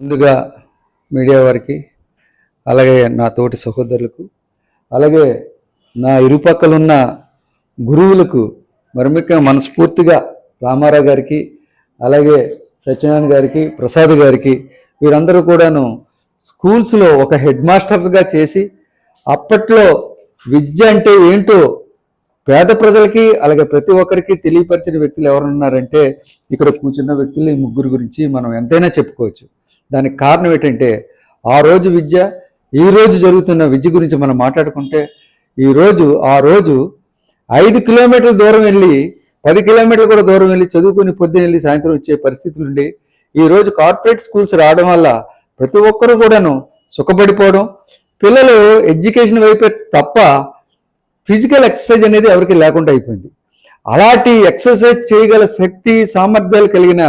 ముందుగా మీడియా వారికి అలాగే నా తోటి సహోదరులకు అలాగే నా ఇరుపక్కలున్న గురువులకు మరి ముఖ్యంగా మనస్ఫూర్తిగా రామారావు గారికి అలాగే సత్యనారాయణ గారికి ప్రసాద్ గారికి వీరందరూ కూడాను స్కూల్స్లో ఒక హెడ్ మాస్టర్గా చేసి అప్పట్లో విద్య అంటే ఏంటో పేద ప్రజలకి అలాగే ప్రతి ఒక్కరికి తెలియపరిచిన వ్యక్తులు ఎవరున్నారంటే ఇక్కడ కూర్చున్న వ్యక్తులు ఈ ముగ్గురు గురించి మనం ఎంతైనా చెప్పుకోవచ్చు. దానికి కారణం ఏంటంటే ఆ రోజు విద్య ఈరోజు జరుగుతున్న విద్య గురించి మనం మాట్లాడుకుంటే ఈరోజు ఆ రోజు ఐదు కిలోమీటర్ల దూరం వెళ్ళి పది కిలోమీటర్లు కూడా దూరం వెళ్ళి చదువుకుని పొద్దున్న వెళ్ళి సాయంత్రం వచ్చే పరిస్థితులు ఉండి ఈరోజు కార్పొరేట్ స్కూల్స్ రావడం వల్ల ప్రతి ఒక్కరూ కూడాను సుఖపడిపోవడం పిల్లలు ఎడ్యుకేషన్ వైపే తప్ప ఫిజికల్ ఎక్సర్సైజ్ అనేది ఎవరికి లేకుండా అయిపోయింది. అలాంటి ఎక్సర్సైజ్ చేయగల శక్తి సామర్థ్యాలు కలిగిన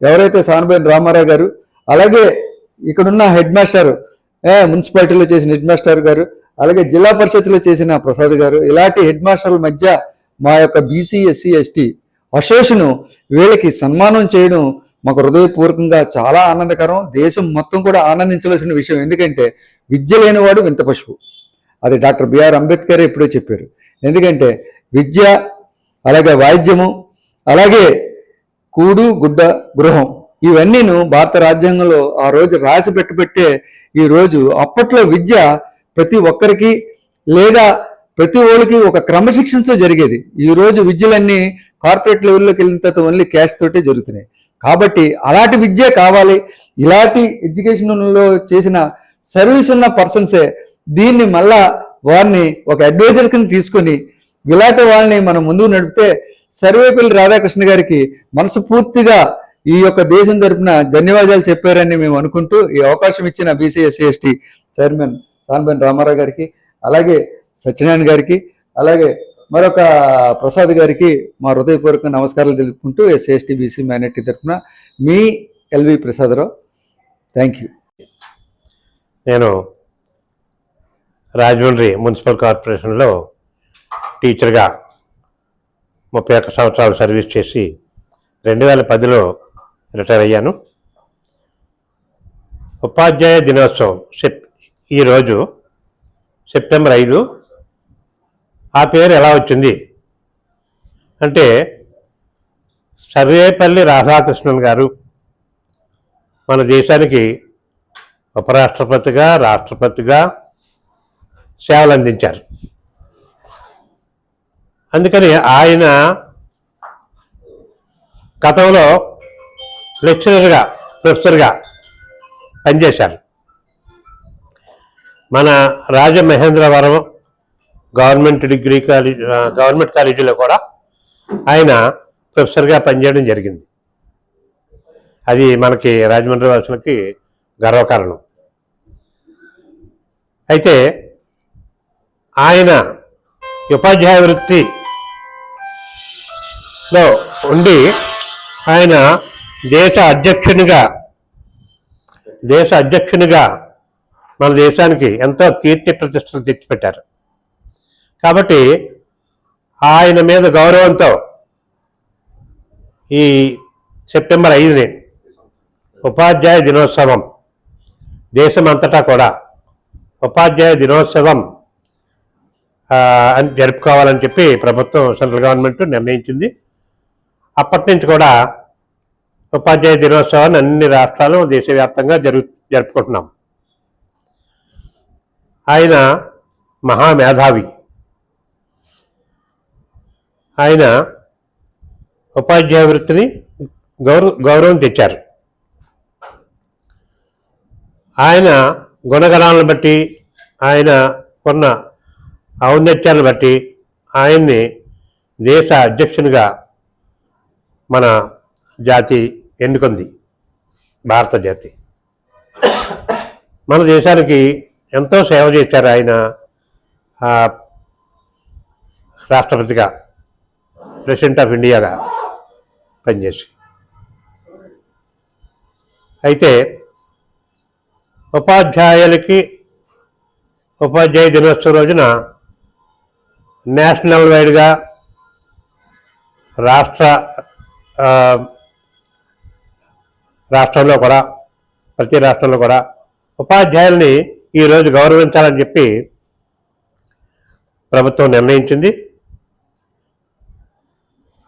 ఎవరైతే సానబోయిన రామారావు గారు అలాగే ఇక్కడున్న హెడ్ మాస్టర్ మున్సిపాలిటీలో చేసిన హెడ్ మాస్టర్ గారు అలాగే జిల్లా పరిషత్లో చేసిన ప్రసాద్ గారు ఇలాంటి హెడ్ మాస్టర్ల మధ్య మా యొక్క బీసీ ఎస్సీ ఎస్టీ అసోసియేషన్ వీళ్ళకి సన్మానం చేయడం మాకు హృదయపూర్వకంగా చాలా ఆనందకరం. దేశం మొత్తం కూడా ఆనందించవలసిన విషయం ఎందుకంటే విద్య లేనివాడు వింత పశువు. అది డాక్టర్ బిఆర్ అంబేద్కర్ ఎప్పుడో చెప్పారు. ఎందుకంటే విద్య అలాగే వాయిద్యము అలాగే కూడు గుడ్డ గృహం ఇవన్నీను భారత రాజ్యాంగంలో ఆ రోజు రాసి పెట్టబట్టే ఈ రోజు అప్పట్లో విద్య ప్రతి ఒక్కరికి లేదా ప్రతి ఓళ్ళకి ఒక క్రమశిక్షణతో జరిగేది. ఈ రోజు విద్యలన్నీ కార్పొరేట్ లెవెల్లోకి వెళ్ళిన తర్వాత ఓన్లీ క్యాష్ తోటే జరుగుతున్నాయి. కాబట్టి అలాంటి విద్యే కావాలి. ఇలాంటి ఎడ్యుకేషన్లో చేసిన సర్వీస్ ఉన్న పర్సన్సే దీన్ని మళ్ళా వారిని ఒక అడ్వైజర్ కింద తీసుకొని ఇలాంటి వాళ్ళని మనం ముందుకు నడిపితే సర్వేపల్లి రాధాకృష్ణ గారికి మనసు పూర్తిగా ఈ యొక్క దేశం తరపున ధన్యవాదాలు చెప్పారని మేము అనుకుంటూ ఈ అవకాశం ఇచ్చిన బీసీఎస్సీ ఎస్టీ చైర్మన్ సాన్బెన్ రామారావు గారికి అలాగే సత్యనారాయణ గారికి అలాగే మరొక ప్రసాద్ గారికి మా హృదయపూర్వక నమస్కారాలు తెలుపుకుంటూ ఎస్సీ బీసీ మైనార్టీ తరఫున మీ L V Prasadarao. Thank you నేను రాజమండ్రి మున్సిపల్ కార్పొరేషన్లో టీచర్గా ముప్పై ఒక్క సంవత్సరాలు సర్వీస్ చేసి రెండు వేల పదిలో రిటైర్ అయ్యాను. ఉపాధ్యాయ దినోత్సవం సెప్ ఈరోజు సెప్టెంబర్ ఐదు. ఆ పేరు ఎలా వచ్చింది? అంటే సర్వేపల్లి రాధాకృష్ణన్ గారు మన దేశానికి ఉపరాష్ట్రపతిగా రాష్ట్రపతిగా సేవలు అందించారు. అందుకని ఆయన గతంలో లెక్చరర్గా ప్రొఫెసర్గా పనిచేశారు. మన Rajamahendravaram government degree college government కాలేజీలో కూడా ఆయన ప్రొఫెసర్గా పనిచేయడం జరిగింది. అది మనకి రాజమండ్రి వాసులకి గర్వకారణం. అయితే ఆయన ఉపాధ్యాయ వృత్తిలో ఉండి ఆయన దేశ అధ్యక్షునిగా దేశ అధ్యక్షునిగా మన దేశానికి ఎంతో కీర్తి ప్రతిష్టలు తెచ్చిపెట్టారు. కాబట్టి ఆయన మీద గౌరవంతో ఈ సెప్టెంబర్ ఐదుని ఉపాధ్యాయ దినోత్సవం దేశమంతటా కూడా ఉపాధ్యాయ దినోత్సవం అని జరుపుకోవాలని చెప్పి ప్రభుత్వం సెంట్రల్ గవర్నమెంట్ నిర్ణయించింది. అప్పటి నుంచి కూడా ఉపాధ్యాయ దినోత్సవాన్ని అన్ని రాష్ట్రాలు దేశవ్యాప్తంగా జరు జరుపుకుంటున్నాం. ఆయన మహామేధావి. ఆయన ఉపాధ్యాయ వృత్తిని గౌరవ గౌరవం తెచ్చారు. ఆయన గుణగణాలను బట్టి ఆయన ఉన్న ఔన్నత్యాలను బట్టి ఆయన్ని దేశ అధ్యక్షునిగా మన జాతి ఎన్నుకుంది? భారత జాతి. మన దేశానికి ఎంతో సేవ చేశారు ఆయన రాష్ట్రపతిగా ప్రెసిడెంట్ ఆఫ్ ఇండియాగా పనిచేసి. అయితే ఉపాధ్యాయులకి ఉపాధ్యాయ దినోత్సవం రోజున నేషనల్ వైడ్గా రాష్ట్ర రాష్ట్రంలో కూడా ప్రతి రాష్ట్రంలో కూడా ఉపాధ్యాయుల్ని ఈరోజు గౌరవించాలని చెప్పి ప్రభుత్వం నిర్ణయించింది.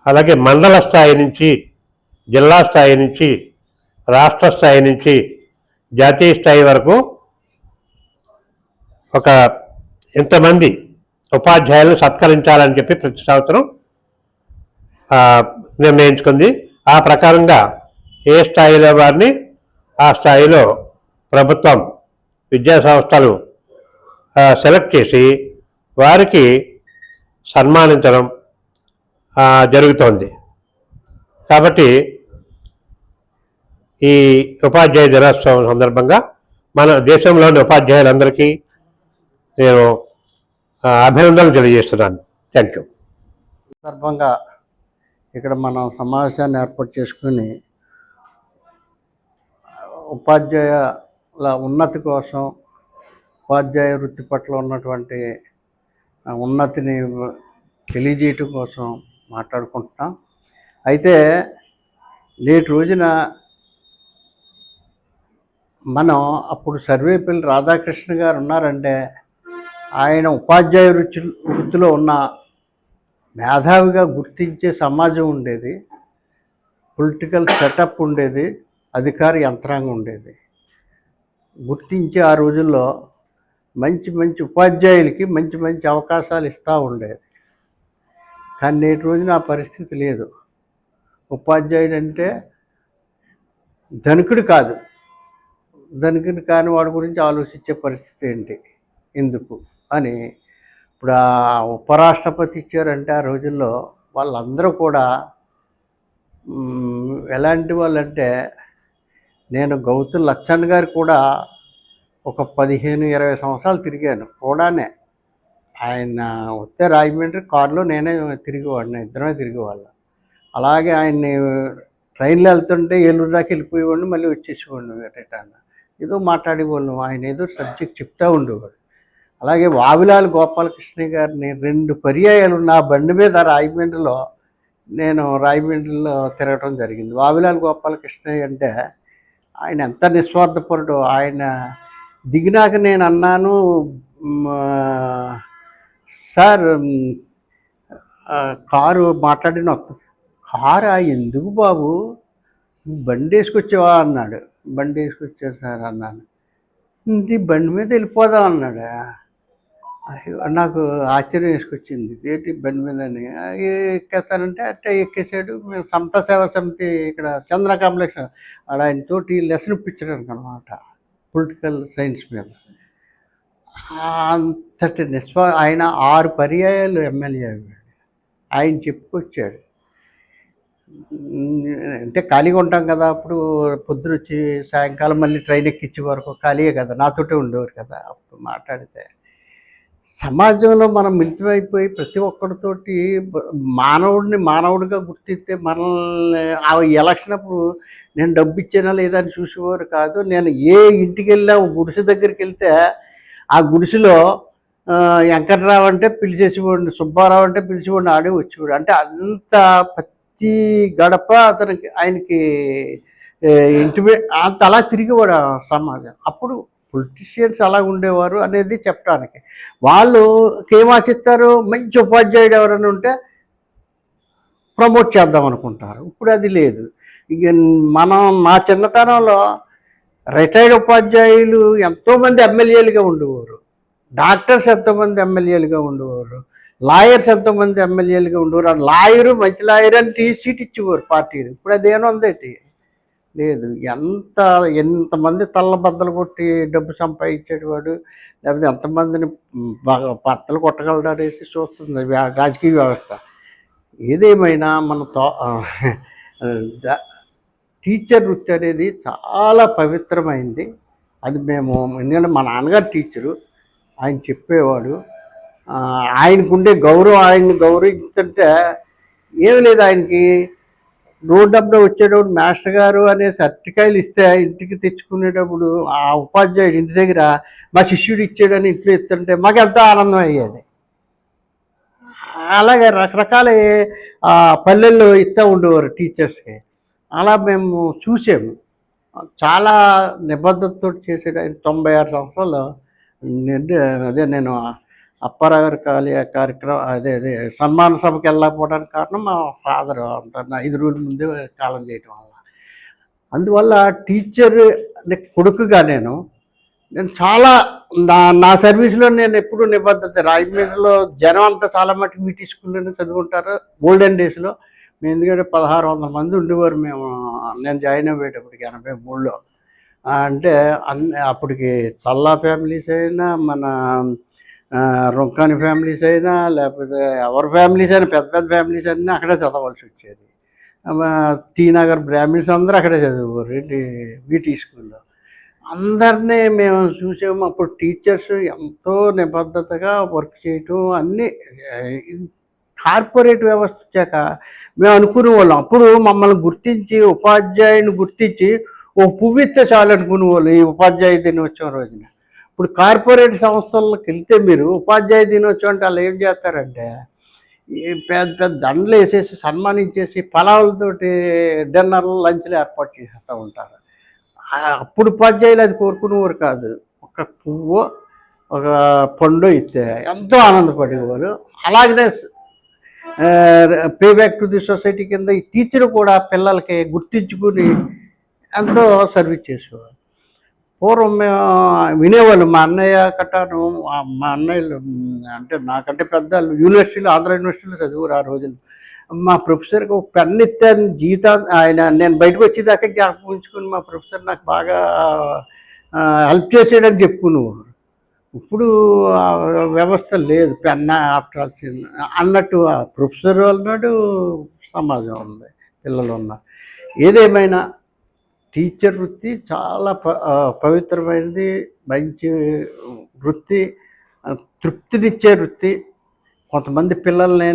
అలాగే మండల స్థాయి నుంచి జిల్లా స్థాయి నుంచి రాష్ట్ర స్థాయి నుంచి జాతీయ స్థాయి వరకు ఒక ఇంతమంది ఉపాధ్యాయులను సత్కరించాలని చెప్పి ప్రతి సంవత్సరం నిర్ణయించుకుంది. ఆ ప్రకారంగా ఏ స్థాయిలో వారిని? ఆ స్థాయిలో ప్రభుత్వం విద్యా సంస్థలు సెలెక్ట్ చేసి వారికి సన్మానించడం జరుగుతోంది. కాబట్టి ఈ ఉపాధ్యాయ దినోత్సవం సందర్భంగా మన దేశంలోని ఉపాధ్యాయులందరికీ నేను అభినందనలు తెలియజేస్తున్నాను. Thank you. సందర్భంగా ఇక్కడ మనం సమావేశాన్ని ఏర్పాటు చేసుకుని ఉపాధ్యాయుల ఉన్నతి కోసం ఉపాధ్యాయ వృత్తి పట్ల ఉన్నటువంటి ఉన్నతిని తెలియజేయటం కోసం మాట్లాడుకుంటున్నాం. అయితే నేటి రోజున మనం అప్పుడు సర్వేపల్లి రాధాకృష్ణ గారు ఉన్నారంటే ఆయన ఉపాధ్యాయ వృత్తి వృత్తిలో ఉన్న మేధావిగా గుర్తించే సమాజం ఉండేది పొలిటికల్ సెటప్ ఉండేది అధికార యంత్రాంగం ఉండేది. గుర్తించి ఆ రోజుల్లో మంచి మంచి ఉపాధ్యాయులకి మంచి మంచి అవకాశాలు ఇస్తూ ఉండేది. కానీ నేటి రోజున ఆ పరిస్థితి లేదు. ఉపాధ్యాయుడు అంటే ధనికుడు కాదు. ధనికుడు కాని వాడి గురించి ఆలోచించే పరిస్థితి ఏంటి? ఎందుకు? అని ఇప్పుడు ఆ ఉపరాష్ట్రపతి ఇచ్చారంటే ఆ రోజుల్లో వాళ్ళందరూ కూడా ఎలాంటి వాళ్ళంటే నేను గౌతు లచ్చన్ గారు కూడా ఒక పదిహేను ఇరవై సంవత్సరాలు తిరిగాను. కూడానే ఆయన వస్తే రాజమండ్రి కారులో నేనే తిరిగేవాడిని ఇద్దరమే తిరిగేవాళ్ళం. అలాగే ఆయన్ని ట్రైన్లో వెళ్తుంటే ఏలూరు దాకా వెళ్ళిపోయేవాడిని మళ్ళీ వచ్చేసేవాడిని రిటర్న్ ఏదో మాట్లాడేవాళ్ళం ఆయన ఏదో సబ్జెక్ట్ చెప్తూ ఉండేవాడు. అలాగే వావిలాల్ గోపాలకృష్ణ గారిని రెండు పర్యాయాలు నా బండి మీద రాజమండ్రిలో నేను రాజమండ్రిలో తిరగటం జరిగింది. వావిలాల్ గోపాలకృష్ణ అంటే ఆయన ఎంత నిస్వార్థపరుడు ఆయన దిగినాక నేను అన్నాను సార్ కారు మాట్లాడిన వస్తుంది కారా? ఎందుకు బాబు? బండి వేసుకొచ్చావా? అన్నాడు. బండి వేసుకొచ్చా సార్ అన్నాను. ఇంటి బండి మీద వెళ్ళిపోదాం అన్నాడు. నాకు ఆశ్చర్యం వేసుకొచ్చింది. ఏంటి బండి మీద అని ఎక్కేస్తానంటే అట్టే ఎక్కేసాడు. మేము సంత సేవా సమితి ఇక్కడ చంద్ర కాంప్లెక్స్ ఆడ ఆయనతోటి లెసన్ ఇప్పించడానికి అనమాట పొలిటికల్ సైన్స్ మీద. అంతటి నిస్వా ఆయన ఆరు పర్యాయాలు ఎమ్మెల్యే అయ్యాడు. ఆయన చెప్పుకొచ్చాడు. అంటే ఖాళీగా ఉంటాం కదా అప్పుడు పొద్దున వచ్చి సాయంకాలం మళ్ళీ ట్రైన్ ఎక్కించే వరకు ఖాళీయే కదా నాతోటే ఉండేవారు కదా అప్పుడు మాట్లాడితే. సమాజంలో మనం మిళితమైపోయి ప్రతి ఒక్కరితోటి మానవుడిని మానవుడిగా గుర్తిస్తే మనల్ని ఆ ఎలక్షన్ అప్పుడు నేను డబ్బు ఇచ్చానా లేదా అని చూసేవారు కాదు. నేను ఏ ఇంటికి వెళ్ళినా ఒక గుడిసె దగ్గరికి వెళ్తే ఆ గుడిసెలో వెంకట్రావు అంటే పిలిచేసేవాడిని సుబ్బారావు అంటే పిలిచేవాడిని ఆడే వచ్చేవాడు. అంటే అంత ప్రతి గడప అతనికి ఆయనకి ఇంటి అంత అలా తిరిగేవాడు ఆ సమాజం. అప్పుడు పొలిటీషియన్స్ అలా ఉండేవారు అనేది చెప్పడానికి వాళ్ళు ఏమాశిస్తారు మంచి ఉపాధ్యాయుడు ఎవరైనా ఉంటే ప్రమోట్ చేద్దాం అనుకుంటారు. ఇప్పుడు అది లేదు. ఇక మనం మా చిన్నతనంలో రిటైర్డ్ ఉపాధ్యాయులు ఎంతోమంది ఎమ్మెల్యేలుగా ఉండేవారు. డాక్టర్స్ ఎంతోమంది ఎమ్మెల్యేలుగా ఉండేవారు. లాయర్స్ ఎంతోమంది ఎమ్మెల్యేలుగా ఉండేవారు. ఆ లాయరు మంచి లాయర్ అని టీ సీట్ ఇచ్చేవారు పార్టీలు. ఇప్పుడు అదేమో ఉందేంటి? లేదు. ఎంత ఎంతమంది తల్లబద్దలు కొట్టి డబ్బు సంపాదించేవాడు లేకపోతే ఎంతమందిని బాగా పత్తలు చూస్తుంది రాజకీయ వ్యవస్థ. ఏదేమైనా మన తో టీచర్ వృత్తి అనేది చాలా పవిత్రమైంది. అది మేము ఎందుకంటే మా నాన్నగారు టీచరు ఆయన చెప్పేవాడు ఆయనకుండే గౌరవం ఆయన్ని గౌరవించంటే ఏమి లేదు ఆయనకి. రోడ్డు అప్పుడు వచ్చేటప్పుడు మాస్టర్ గారు అనే సర్టికాయలు ఇస్తే ఇంటికి తెచ్చుకునేటప్పుడు ఆ ఉపాధ్యాయుడు ఇంటి దగ్గర మా శిష్యుడు ఇచ్చాడని ఇంట్లో ఇస్తుంటే మాకు ఎంతో ఆనందం అయ్యేది. అలాగే రకరకాల పల్లెల్లో ఇస్తూ ఉండేవారు టీచర్స్కి. అలా మేము చూసాము. చాలా నిబద్ధతతో చేసేట తొంభై ఆరు సంవత్సరాలు అదే నేను అప్పారావు గారి కాలి కార్యక్రమం అదే అదే సన్మాన సభకి వెళ్ళకపోవడానికి కారణం మా ఫాదర్. అంత నా ఐదు రోజుల ముందే కాలం చేయటం వల్ల. అందువల్ల టీచర్ కొడుకుగా నేను నేను చాలా నా నా సర్వీస్లో నేను ఎప్పుడు నిబద్ధత రాజమండ్రిలో జనం అంతా చాలా మటుకు వీటి స్కూల్లోనే చదువుకుంటారు. గోల్డెన్ డేస్లో మేము ఎందుకంటే పదహారు వందల మంది ఉండేవారు మేము. నేను జాయిన్ అయ్యేటప్పటికి ఎనభై మూడులో. అంటే అన్ని అప్పటికి చల్లా ఫ్యామిలీస్ అయినా మన రుంకాని ఫ్యామిలీస్ అయినా లేకపోతే ఎవరి ఫ్యామిలీస్ అయినా పెద్ద పెద్ద ఫ్యామిలీస్ అయినా అక్కడే చదవాల్సి వచ్చేది. టీ నగర్ బ్రాహ్మిన్స్ అందరూ అక్కడే చదువుకోరు ఏంటి? వీటి స్కూల్లో. అందరినీ మేము చూసాము అప్పుడు టీచర్స్ ఎంతో నిబద్ధతగా వర్క్ చేయటం అన్నీ కార్పొరేట్ వ్యవస్థ వచ్చాక మేము అనుకునే వాళ్ళం అప్పుడు మమ్మల్ని గుర్తించి ఉపాధ్యాయుని గుర్తించి ఓ పువ్వు ఇస్తే చాలు అనుకునే వాళ్ళు ఈ ఉపాధ్యాయ దినోత్సవం రోజున. ఇప్పుడు కార్పొరేట్ సంస్థలకు వెళ్తే మీరు ఉపాధ్యాయ దినోత్సవం అంటే వాళ్ళు ఏం చేస్తారంటే పెద్ద పెద్ద దండలు వేసేసి సన్మానించేసి పలావులతోటి డిన్నర్లు లంచ్లు ఏర్పాటు చేసేస్తూ ఉంటారు. అప్పుడు ఉపాధ్యాయులు అది కోరుకునేవారు కాదు. ఒక పువ్వు ఒక పండు ఇస్తే ఎంతో ఆనందపడేవారు. అలాగనే pay back to the society కింద ఈ టీచర్ కూడా పిల్లలకి గుర్తించుకుని ఎంతో సర్వీస్ చేసేవారు. పూర్వం మేము వినేవాళ్ళు. మా అన్నయ్య కట్టాను మా- అన్నయ్యలు అంటే నాకంటే పెద్దలు యూనివర్సిటీలో ఆంధ్ర యూనివర్సిటీలో చదువురు ఆ రోజులు మా ప్రొఫెసర్కి ఒక పెన్ ఇస్తాను జీవితం ఆయన నేను బయటకు వచ్చేదాకా జ్ఞాపకం ఉంచుకుని మా ప్రొఫెసర్ నాకు బాగా హెల్ప్ చేసాడని చెప్పుకునేవారు. ఇప్పుడు వ్యవస్థ లేదు పెన్న ఆల్ అన్నట్టు ప్రొఫెసర్ అన్నాడు సమాజం ఉంది పిల్లలు ఉన్నారు. ఏదేమైనా టీచర్ వృత్తి చాలా ప పవిత్రమైనది మంచి వృత్తి తృప్తినిచ్చే వృత్తి. కొంతమంది పిల్లల్ని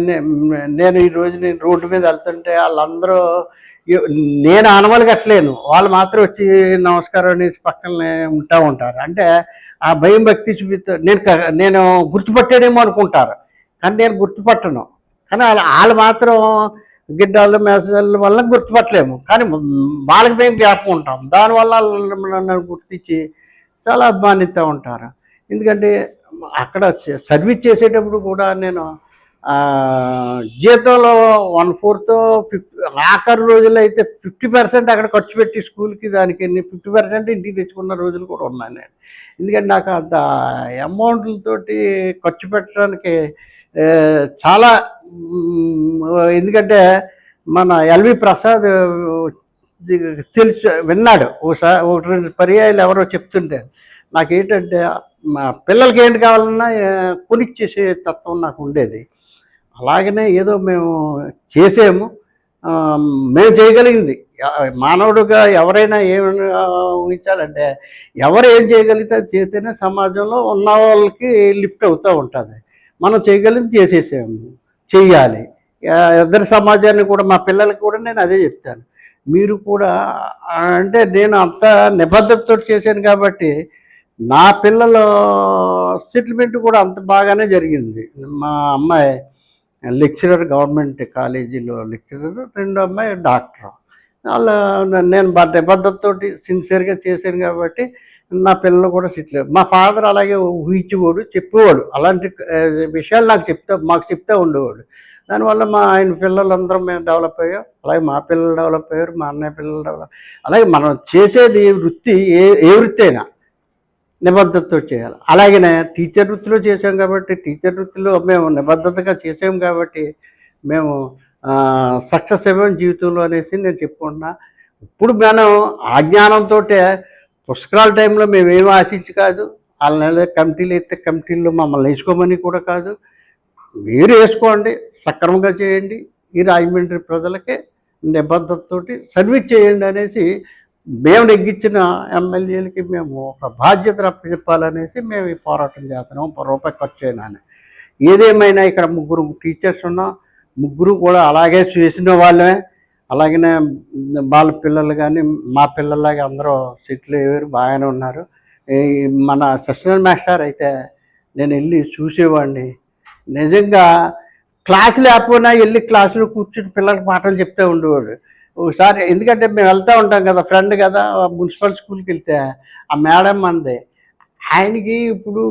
నేను ఈరోజు నేను రోడ్డు మీద వెళ్తుంటే వాళ్ళందరూ నేను ఆనవాళ్ళు కట్టలేను వాళ్ళు మాత్రం వచ్చి నమస్కారం అనేసి పక్కనే ఉంటా ఉంటారు. అంటే ఆ భయం భక్తి చూపిస్తారు నేను నేను గుర్తుపట్టాడేమో అనుకుంటారు. కానీ నేను గుర్తుపట్టను. కానీ వాళ్ళ వాళ్ళు మాత్రం గిడ్డాలు మేసాల వల్ల గుర్తుపట్టలేము. కానీ వాళ్ళకి మేము జ్ఞాపకం ఉంటాం. దానివల్ల వాళ్ళు నన్ను గుర్తించి చాలా అభిమానిస్తూ ఉంటారు. ఎందుకంటే అక్కడ సర్వీస్ చేసేటప్పుడు కూడా నేను జీతంలో వన్ ఫోర్త్ ఫిఫ్టీ ఆఖరి రోజుల్లో అయితే ఫిఫ్టీ పర్సెంట్ అక్కడ ఖర్చు పెట్టి స్కూల్కి దానికి ఫిఫ్టీ పర్సెంట్ ఇంటికి తెచ్చుకున్న రోజులు కూడా ఉన్నాయి నేను. ఎందుకంటే నాకు అంత అమౌంట్లతోటి ఖర్చు పెట్టడానికి చాలా ఎందుకంటే మన ఎల్వి ప్రసాద్ తెలిసి తెలుసు విన్నాడు. ఒకసారి ఒకటి రెండు పర్యాయాలు ఎవరో చెప్తుంటే నాకేంటంటే మా పిల్లలకి ఏంటి కావాలన్నా కొనిచ్చేసే తత్వం నాకు ఉండేది. అలాగనే ఏదో మేము చేసాము. మేము చేయగలిగింది. మానవుడుగా ఎవరైనా ఏమైనా ఊహించాలంటే ఎవరు ఏం చేయగలిగితే చేస్తేనే సమాజంలో ఉన్న వాళ్ళకి లిఫ్ట్ అవుతూ ఉంటుంది. మనం చేయగలిగింది చేసేసాము చెయ్యాలి. ఇద్దరు సమాజాన్ని కూడా మా పిల్లలకి కూడా నేను అదే చెప్తాను. మీరు కూడా అంటే నేను అంత నిబద్ధతతో చేశాను కాబట్టి నా పిల్లల సెటిల్మెంట్ కూడా అంత బాగానే జరిగింది. మా అమ్మాయి లెక్చరర్ గవర్నమెంట్ కాలేజీలో లెక్చరర్ రెండో అమ్మాయి డాక్టర్. అలా నేను బ- నిబద్ధతతోటి సిన్సియర్గా చేశాను కాబట్టి నా పిల్లలు కూడా సెటిల్ మా ఫాదర్ అలాగే ఊహించేవాడు చెప్పేవాడు. అలాంటి విషయాలు నాకు చెప్తా మాకు చెప్తా ఉండేవాడు. దానివల్ల మా ఆయన పిల్లలందరం మేము డెవలప్ అయ్యాం. అలాగే మా పిల్లలు డెవలప్ అయ్యారు మా అన్నయ్య పిల్లలు డెవలప్ అలాగే మనం చేసేది వృత్తి ఏ ఏ వృత్తి అయినా నిబద్ధతతో చేయాలి. అలాగనే టీచర్ వృత్తిలో చేసాం కాబట్టి టీచర్ వృత్తిలో మేము నిబద్ధతగా చేసాం కాబట్టి మేము సక్సెస్ అయ్యాం జీవితంలో అనేసి నేను చెప్పుకుంటున్నా. ఇప్పుడు మనం ఆ జ్ఞానంతో పుస్తకాల టైంలో మేము ఏం ఆశించి కాదు. వాళ్ళ నెల కమిటీలు అయితే కమిటీల్లో మమ్మల్ని వేసుకోమని కూడా కాదు. మీరు వేసుకోండి సక్రమంగా చేయండి. ఈ రాజమండ్రి ప్రజలకి నిబద్ధతతోటి సర్వీస్ చేయండి అనేసి మేము నెగ్గించిన ఎమ్మెల్యేలకి మేము ఒక బాధ్యత అప్పచెప్పాలనేసి మేము ఈ పోరాటం చేస్తున్నాం. ఒక రూపాయి ఖర్చు అయినా ఏదేమైనా ఇక్కడ ముగ్గురు టీచర్స్ ఉన్నాం ముగ్గురు కూడా అలాగే చేసిన వాళ్ళమే. అలాగనే వాళ్ళ పిల్లలు కానీ మా పిల్లలాగా అందరూ సీట్లు ఎవరు బాగానే ఉన్నారు. మన అసిస్టెంట్ మాస్టర్ అయితే నేను వెళ్ళి చూసేవాడిని. నిజంగా క్లాస్ లేకపోయినా వెళ్ళి క్లాసులో కూర్చుని పిల్లలకు పాఠాలు చెప్తూ ఉండేవాడు. ఒకసారి ఎందుకంటే మేము వెళ్తూ ఉంటాం కదా ఫ్రెండ్ కదా మున్సిపల్ స్కూల్కి వెళ్తే ఆ మేడం అంది ఆయనకి ఇప్పుడు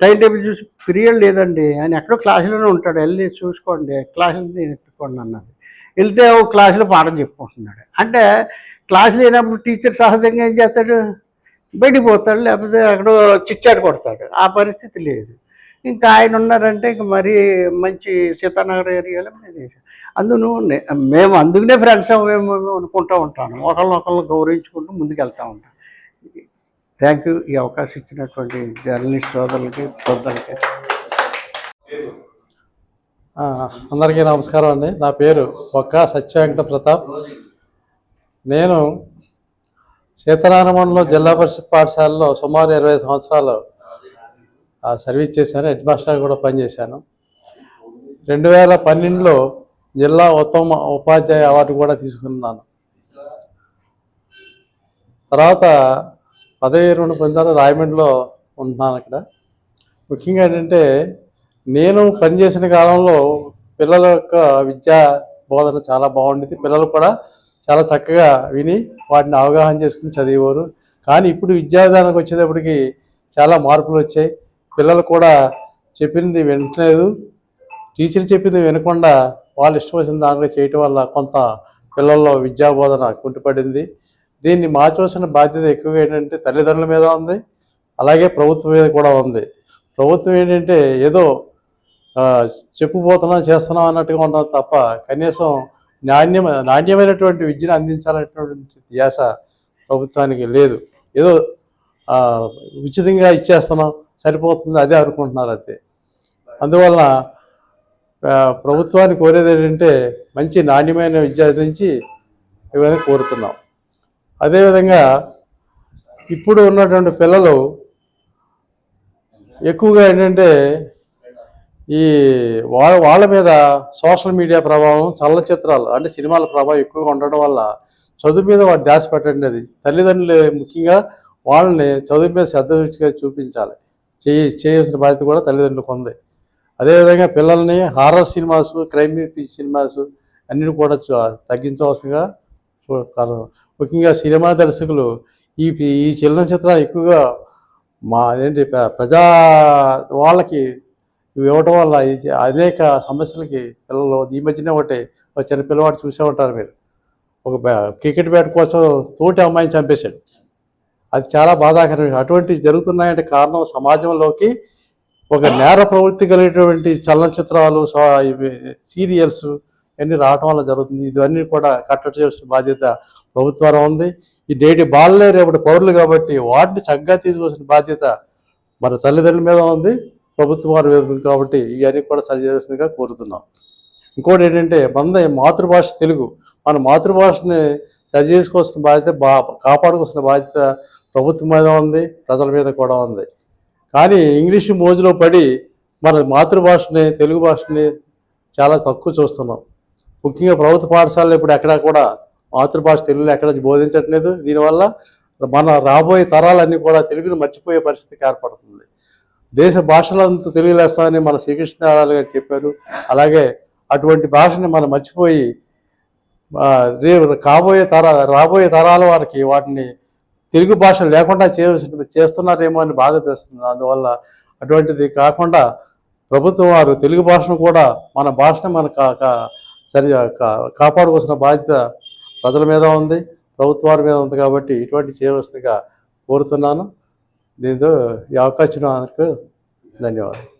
టైం టేబుల్ చూసి పీరియడ్ లేదండి ఆయన ఎక్కడో క్లాసులోనే ఉంటాడు వెళ్ళి చూసుకోండి క్లాసులు నేను ఎత్తుకోండి అన్నది. వెళ్తే ఓ క్లాసులో పాఠం చెప్పుకుంటున్నాడు. అంటే క్లాస్ లేనప్పుడు టీచర్ సహజంగా ఏం చేస్తాడు? బయటికి పోతాడు లేకపోతే అక్కడ చిచ్చాడు కొడతాడు. ఆ పరిస్థితి లేదు. ఇంకా ఆయన ఉన్నారంటే ఇంక మరీ మంచి సీతానగర్ ఏరియాలో మేము అందును మేము అందుకనే ఫ్రెండ్స్ మేము అనుకుంటూ ఉంటాను. ఒకళ్ళనొకళ్ళు గౌరవించుకుంటూ ముందుకెళ్తూ ఉంటాం థ్యాంక్ యూ ఈ అవకాశం ఇచ్చినటువంటి జర్నలిస్ట్ సోదరులకి సోదరులకి అందరికీ నమస్కారం అండి. నా పేరు బొక్క సత్యవెంకట ప్రతాప్ నేను సీతారామణలో జిల్లా పరిషత్ పాఠశాలలో సుమారు ఇరవై సంవత్సరాలు సర్వీస్ చేశాను. హెడ్ మాస్టర్ కూడా పనిచేశాను. రెండు వేల పన్నెండులో జిల్లా ఉత్తమ ఉపాధ్యాయ అవార్డు కూడా తీసుకున్నాను. తర్వాత పదవి విరమణ పొందాను రాయమండ్రిలో ఉంటున్నాను అక్కడ ముఖ్యంగా ఏంటంటే నేను పనిచేసిన కాలంలో పిల్లల యొక్క విద్యా బోధన చాలా బాగుండేది. పిల్లలు కూడా చాలా చక్కగా విని వాటిని అవగాహన చేసుకుని చదివేవారు. కానీ ఇప్పుడు విద్యావిధానానికి వచ్చేటప్పటికి చాలా మార్పులు వచ్చాయి. పిల్లలు కూడా చెప్పింది వినట్లేదు టీచర్ చెప్పింది వినకుండా వాళ్ళు ఇష్టం వచ్చిన దాంట్లో చేయటం వల్ల కొంత పిల్లల్లో విద్యా బోధన కుంటుపడింది. దీన్ని మార్చవలసిన బాధ్యత ఎక్కువగా ఏంటంటే తల్లిదండ్రుల మీద ఉంది. అలాగే ప్రభుత్వం మీద కూడా ఉంది. ప్రభుత్వం ఏంటంటే ఏదో చెప్పుపోతున్నాం చేస్తున్నాం అన్నట్టుగా ఉండదు తప్ప కనీసం నాణ్యం నాణ్యమైనటువంటి విద్యను అందించాలనేటువంటి ధ్యాస ప్రభుత్వానికి లేదు. ఏదో ఉచితంగా ఇచ్చేస్తున్నాం సరిపోతుంది అదే అనుకుంటున్నారు అంతే. అందువలన ప్రభుత్వాన్ని కోరేది ఏంటంటే మంచి నాణ్యమైన విద్య అందించి ఇవన్నీ కోరుతున్నాం. అదేవిధంగా ఇప్పుడు ఉన్నటువంటి పిల్లలు ఎక్కువగా ఏంటంటే ఈ వాళ్ళ వాళ్ళ మీద సోషల్ మీడియా ప్రభావం చలనచిత్రాలు అంటే సినిమాల ప్రభావం ఎక్కువగా ఉండడం వల్ల చదువు మీద వాడు ధ్యాస పెట్టండి అది. తల్లిదండ్రులు ముఖ్యంగా వాళ్ళని చదువు మీద శ్రద్ధగా చూపించాలి. చేయ చేయాల్సిన బాధ్యత కూడా తల్లిదండ్రులకు ఉంది. అదేవిధంగా పిల్లల్ని హారర్ సినిమాస్ క్రైమ్ సినిమాస్ అన్నిటి కూడా తగ్గించవలసిందిగా చూ- ముఖ్యంగా సినిమా దర్శకులు ఈ ఈ చలనచిత్రాలు ఎక్కువగా మా ఏంటి ప్ర- ప్రజా వాళ్ళకి ఇవి ఇవ్వటం వల్ల అనేక సమస్యలకి పిల్లలు ఈ మధ్యనే ఒకటి ఒక చిన్న పిల్లవాడు చూసే ఉంటారు మీరు. ఒక క్రికెట్ బ్యాట్ కోసం తోటి అమ్మాయిని చంపేశాడు. అది చాలా బాధాకరం అటువంటివి జరుగుతున్నాయంటే కారణం సమాజంలోకి ఒక నేర ప్రవృత్తి కలిగినటువంటి చలనచిత్రాలు సో- ఇవి సీరియల్స్ ఇవన్నీ రావటం వల్ల జరుగుతుంది. ఇవన్నీ కూడా కట్టడి చేసిన బాధ్యత ప్రభుత్వం ఉంది. ఈ నేటి బాలలే రేపటి పౌరులు కాబట్టి వాటిని చక్కగా తీసుకోవాల్సిన బాధ్యత మన తల్లిదండ్రుల మీద ఉంది. ప్రభుత్వం వారి కాబట్టి ఇవన్నీ కూడా సరి కోరుతున్నాం. ఇంకోటి ఏంటంటే మన మాతృభాష తెలుగు. మన మాతృభాషని సరిచేసుకోవాల్సిన బాధ్యత బా కాపాడుకోవాల్సిన బాధ్యత ప్రభుత్వం మీద ఉంది ప్రజల మీద కూడా ఉంది. కానీ ఇంగ్లీష్ మోజులో పడి మన మాతృభాషని తెలుగు భాషని చాలా తక్కువ చూస్తున్నాం. ముఖ్యంగా ప్రభుత్వ పాఠశాలలో ఇప్పుడు ఎక్కడా కూడా మాతృభాష తెలుగులో ఎక్కడ బోధించట్లేదు. దీనివల్ల మన రాబోయే తరాలన్నీ కూడా తెలుగును మర్చిపోయే పరిస్థితికి ఏర్పడుతుంది. దేశ భాషలంతా తెలుగు మన శ్రీకృష్ణదేవరాయలు గారు చెప్పారు. అలాగే అటువంటి భాషని మనం మర్చిపోయి రేపు కాబోయే తర రాబోయే తరాల వారికి వాటిని తెలుగు భాష లేకుండా చేయవలసిన చేస్తున్నారేమో అని బాధ అందువల్ల అటువంటిది కాకుండా ప్రభుత్వం వారు తెలుగు భాషను కూడా మన భాషను మన కా కా- సరి కా- కాపాడుకోవాల్సిన బాధ్యత ప్రజల మీద ఉంది ప్రభుత్వాల మీద ఉంది కాబట్టి ఇటువంటి చేయవలసిందిగా కోరుతున్నాను. దీంతో ఈ అవకాశం అందరికీ ధన్యవాదాలు.